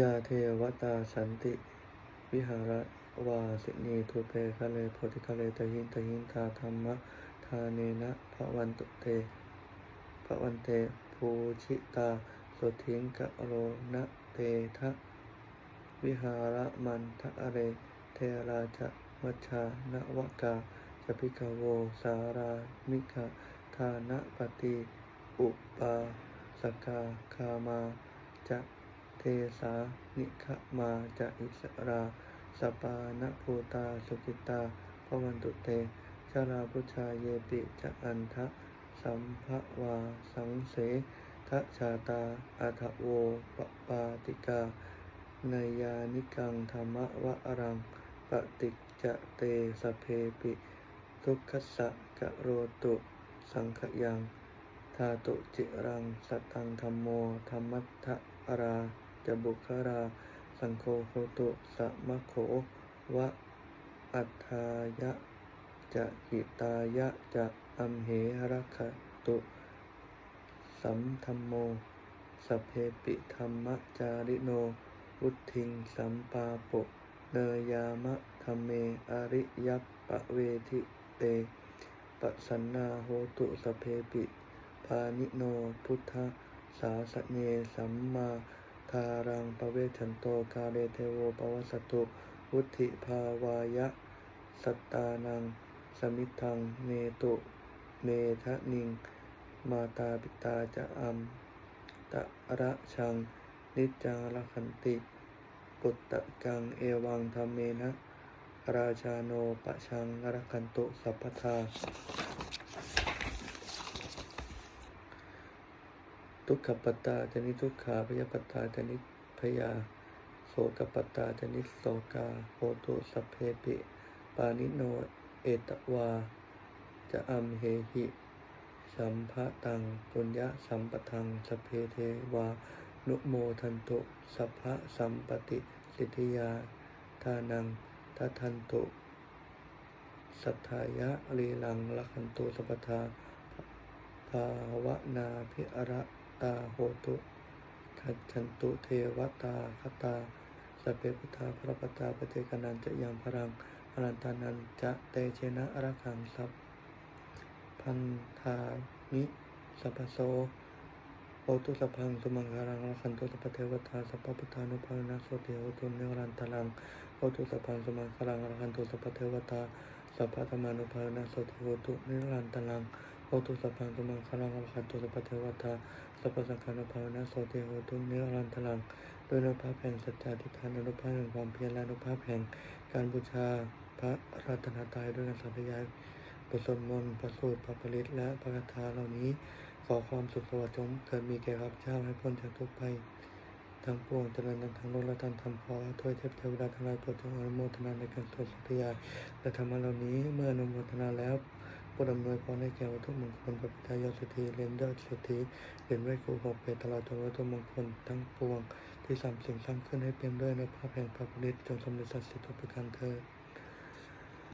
ยาเทวตาสันติ วิหารวาสินีทุเปคะเลโพธิคะเลตหินตหินทาธรรมะทาเนนะภะวันตุเตภะวันเตภูชิตาสุทิงกะโรนะเตทะวิหารมันทะอะเรเทราจะมัชานวกาจะพิกโวสารามิกะทานะปฏิอุปาสกาคามาจะ สานิขมาจะอิสราสปานภูตาสุกิตาพวันตุเตชาลาพุชาเยปิจะอันทะสัมภวาสังเสทะชาตาอัทโวปปาติกานายานิกังธรรมวะอรังปฏิจะเตสเพปิ ทุกขสะกะโรตุ สังขยัง ธาตุจิรัง สตังธรรมโมธรรมัตถะอารา จะบุครา สังโฆโคตุสะมะโขวะอัฏฐายะจะหิตายะจะอัมเหรัคตุสัมธรรมโมสเพปิธรรมจาริโน วุทิงสัมปาปะเนยามะธรรมเมอริยัปปะเวทิเตปะสันนาโหตุสเพปิ พานิโนพุทธสาสเนสัมมาารังปเวชันโตกาเลเทโวปวัสสตุวุธิภาวายะ สัตตานัง สมิทัง เนตุเมทะนิง มาตาปิตาจะอัมตะระชัง นิจังรักขันติ ปุตตะกัง เอวังธรรมเมนะ ราชาโนปะชังรักขันตุสัพพทา ทุกขปตตาจนิทุกขาพยาปตตาจนิพยาโสกปตตาจนิโสกาโหตุสัพเพปิ ปานิโนเอตวา จะอัมเหหิสัมภะตังปุญญะสัมปทังสเพเทวา นุโมทันตุสัพพะสัมปติสิทธิยาทานังทัทันตุสัทธายะลีลังลักขันตุสัพพทาภาวนาภิอระ ตาโหตุขัจฉันตุเทวตาคตาสพเพพุทธาพระปตาปเจกนันจะยังพรังอนันตานันจะเตเชนะอรคังสัพพันธานิสัพโสโอตุสัพพังสุมังคารังรักขันตุสัพเทวตาสัพพุทธานุภาเวนะโสติโอตุเนรันตลังโอตุสัพพังสุมังคารังรักขันตุสัพเทวตาสัพพธรรมานุภาเวนะโสติโอตุเนรันตลัง โอตุสัพพังสุมังคารังรักขันตุสัพพเทวตาสัพพสังฆานุภาวนะโสติโอตุเนื้อรันตลังด้วยอนุภาพแห่งสัจจะทิฏฐานอนุภาพแห่งความเพียรและอนุภาพแห่งการบูชาพระรัตนตรัยด้วยการสัพยายบทสวดมนต์พระสูตรพระปริตและพระคาถาเหล่านี้ ขอความสุขสวัสดิ์จงเกิดมีแก่ข้าพเจ้าให้พ้นจากทุกภัยทั้งปวงเจริญทั้งโลกและทั้งธรรมขอถ้วยเทพเทวดาทั้งหลายโปรดจงอนุโมทนาในการสวดสัพยายและธรรมเหล่านี้เมื่ออนุโมทนาแล้ว โปรดอำนวยพรให้แก่วัตถุมงคลพระพิทายาสถีเรียนยอดสถีเรียนไว้ครูหกเปตลอดจนวัตถุมงคลทั้งปวง ที่สามสิ่งสร้างขึ้นให้เป็นด้วยในภาพแห่งพระพุทธจงสำเร็จสัจสิทธิทุกประการเธอ